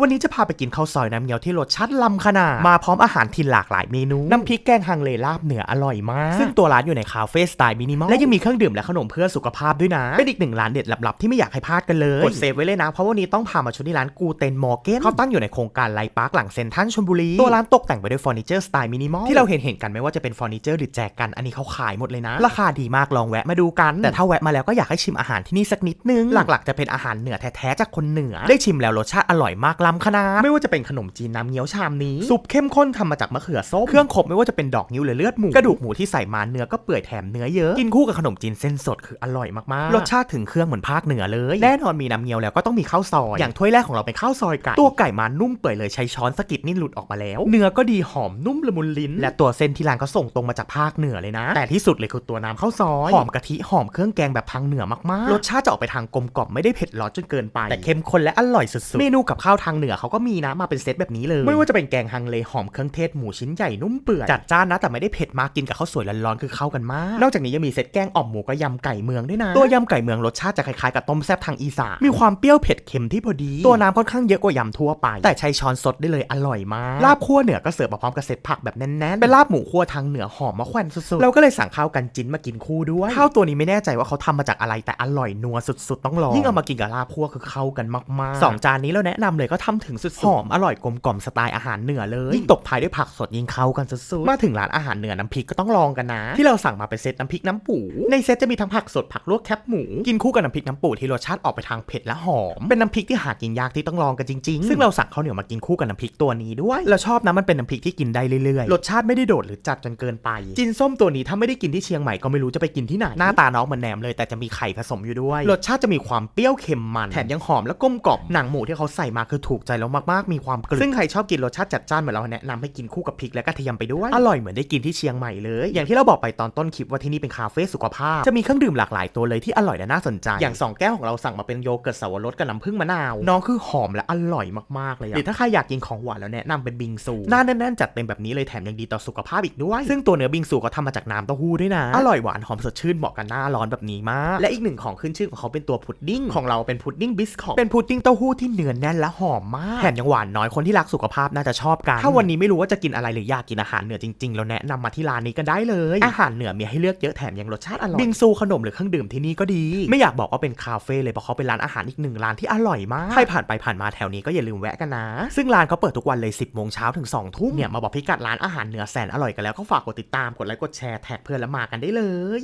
วันนี้จะพาไปกินข้าวซอยน้ำเงี้ยวที่รสชาติล้ำขนาดมาพร้อมอาหารถิ่นหลากหลายเมนู น้ำพริกแกงฮังเลลาบเหนืออร่อยมาก ซึ่งตัวร้านอยู่ในคาเฟ่สไตล์มินิมอลและยังมีเครื่องดื่มและขนมเพื่อสุขภาพด้วยนะ เป็นอีกหนึ่งร้านเด็ดลับๆที่ไม่อยากให้พลาดกันเลย กดเซฟไว้เลยนะ เพราะวันนี้ต้องพามาชมที่ร้านกูเตนมอร์เกนเขาตั้งอยู่ในโครงการไลปาร์คหลังเซ็นทรัลชลบุรีตัวร้านตกแต่งไปด้วยเฟอร์นิเจอร์สไตล์มินิมอลที่เราเห็นเห็นกันไม่ว่าจะเป็นเฟอร์นิเจอร์หรือแจกกันอันนี้เขาขายหมดเลยนะ ราคาดีมากลองแวะมาดูกันแต่ถ้าแวะมาแล้วก็อยากให้ชิมอาหารที่นี่สักนิดนึงหลักๆจะเป็นอาหารเหนือแท้ๆจากคนเหนือได้ชิมแล้วรสชาติอร่อยมากล้ำขนาดไม่ว่าจะเป็นขนมจีนน้ำเงี้ยวชามนี้ ซุปเข้มข้นทำมาจากมะเขือส้ม เครื่องครบไม่ว่าจะเป็นดอกนิ้วหรือเลือดหมู กระดูกหมูที่ใส่มาเนื้อก็เปื่อยแถมเนื้อเยอะ กินคู่กับขนมจีนเส้นสดคืออร่อยมากๆ รสชาติถึงเครื่องเหมือนภาคเหนือเลย แน่นอนมีน้ำเงี้ยวแล้วก็ต้องมีข้าวซอย อย่างถ้วยแรกของเราเป็นข้าวซอยไก่ ตัวไก่มานุ่มเปื่อยเลยใช้ช้อนสะกิดนี่หลุดออกมาแล้ว เนื้อก็ดีหอมนุ่มละมุนลิ้น และตัวเส้นที่ร้านก็ส่งตรงมาจากภาคเหนือเลยนะ แต่ที่สุดเลยคือตัวน้ำข้าวซอยหอมกะทิหอมเครื่องแกงแบบทางเหนือมากๆ รสชาติจะออกไปทางกลมกล่อมไม่ได้เผ็ดร้อนจนเกินไป แต่เข้มข้นและอร่อยสุดๆ เมนูกับข้าวทางเหนือเขาก็มีนะมาเป็นเซตแบบนี้เลยไม่ว่าจะเป็นแกงฮังเลหอมเครื่องเทศหมูชิ้นใหญ่นุ่มเปื่อยจัดจ้านนะแต่ไม่ได้เผ็ดมากกินกับข้าวสวยร้อนๆคือเข้ากันมาก นอกจากนี้ยังมีเซตแกงอ่อมหมูกับยำไก่เมืองด้วยนะ ตัวยำไก่เมืองรสชาติจะคล้ายๆกับต้มแซ่บทางอีสานมีความเปรี้ยวเผ็ดเค็มที่พอดี ตัวน้ำค่อนข้างเยอะกว่ายำทั่วไป แต่ใช้ช้อนสดได้เลยอร่อยมากลาบคั่วเหนือก็เสิร์ฟมาพร้อมกับเซตผักแบบแน่นๆเป็นลาบหมูคั่วทางเหนือหอมมะแขวนสุดๆเราก็เลยสั่งข้าวกันจิ้นมากินคู่ด้วยข้าวตัวนี้ไม่แน่ใจว่าเขาทำมาจากอะไรแต่อร่อยนัวสุดๆ ต้องลองยิ่งเอามากินกับลาบคั่วคือเข้ากันมากๆสองจานนี้เราแนะนำเลยก็ทำถึงสุดๆหอมอร่อยกลมกล่อมสไตล์อาหารเหนือเลยยิ่งตบท้ายด้วยผักสดยิ่งเข้ากันสุดๆมาถึงร้านอาหารเหนือน้ำพริกก็ต้องลองกันนะ ที่เราสั่งมาเป็นเซตน้ำพริกน้ำปู ในเซตจะมีทั้งผักสดผักลวกแคบหมูกินคู่กับน้ำพริกน้ำปูที่รสชาติออกไปทางเผ็ดและหอม เป็นน้ำพริกที่หากินยากที่ต้องลองกันจริงๆ ซึ่งเราสั่งข้าวเหนียวมากินคู่กับน้ำพริกตัวนี้ด้วยเราชอบนะมันเป็นน้ำพริกที่กินได้เรื่อยๆรสชาติไม่ได้โดดหรือจัดจนเกินไปจินส้มตัวนี้ถ้าไม่ได้กินที่เชียงใหม่ก็ไม่รู้จะไปกินที่ไหนหน้าตาน้องเหมือนแหนมเลยแต่จะมีไข่ผสมอยู่ด้วยรสชาติจะมีความเปรี้ยวเค็มมันแถมยังหอมและกลมกล่อมหนังหมูที่เขาใส่มาคือถูกใจเรามากๆ มีความกรึบซึ่งใครชอบกินรสชาติจัดจ้านเหมือนเราแนะนำให้กินคู่กับพริกและกระเทียมไปด้วย อร่อยเหมือนได้กินที่เชียงใหม่เลย อย่างที่เราบอกไปตอนต้นคลิปว่าที่นี่เป็นคาเฟ่สุขภาพ จะมีเครื่องดื่มหลากหลายตัวเลยที่อร่อยและน่าสนใจ อย่างสองแก้วของเราสั่งมาเป็นโยเกิร์ตสาวรสกับน้ำผึ้งมะนาว น้องคือหอมและอร่อยมากๆเลยอะหรือถ้าใครอยากกินของหวานแล้วแนะนำเป็นบิงซู หน้าแน่นๆจัดเต็มแบบนี้เลยแถมยังดีต่อสุขภาพอีกด้วย ซึ่งตัวเนื้อบิงซูก็ทำมาจากน้ำเต้าหู้ด้วยนะ อร่อยหวานหอมสดชื่นเหมาะกับหน้าร้อนแบบนี้มาก และอีกหนึ่งของขึ้นชื่อของเขาเป็นตัวพุดดิ้งของเราเป็นพุดดิ้งบิสคอตเป็นพุดดิ้งเต้าหู้ที่เนื้อแน่นและหอมมากแถมยังหวานน้อยคนที่รักสุขภาพน่าจะชอบกัน ถ้าวันนี้ไม่รู้ว่าจะกินอะไรหรืออยากกินอาหารเหนือจริงๆเราแนะนำมาที่ร้านนี้กันได้เลย อาหารเหนือมีให้เลือกเยอะแถมยังรสชาติอร่อยบิงซูขนมหรือเครื่องดื่มที่นี่ก็ดี ไม่อยากบอกว่าเป็นคาเฟ่เลยเพราะเขาเป็นร้านอาหารอีกหนึ่งร้านที่อร่อยมากใครผ่านไปผ่านมาแถวนี้ก็อย่าลืมแวะกันนะ ซึ่งร้านเขาเปิดทุกวันเลย 10โมงเช้าถึง2ทุ่มเนี่ยมาบอกพิกัดร้านอาหารเหนือแสนอร่อยกันแล้วก็ฝากกดติดตามกดไลค์กดแชร์แท็กเพื่อนแล้วมากันได้เลย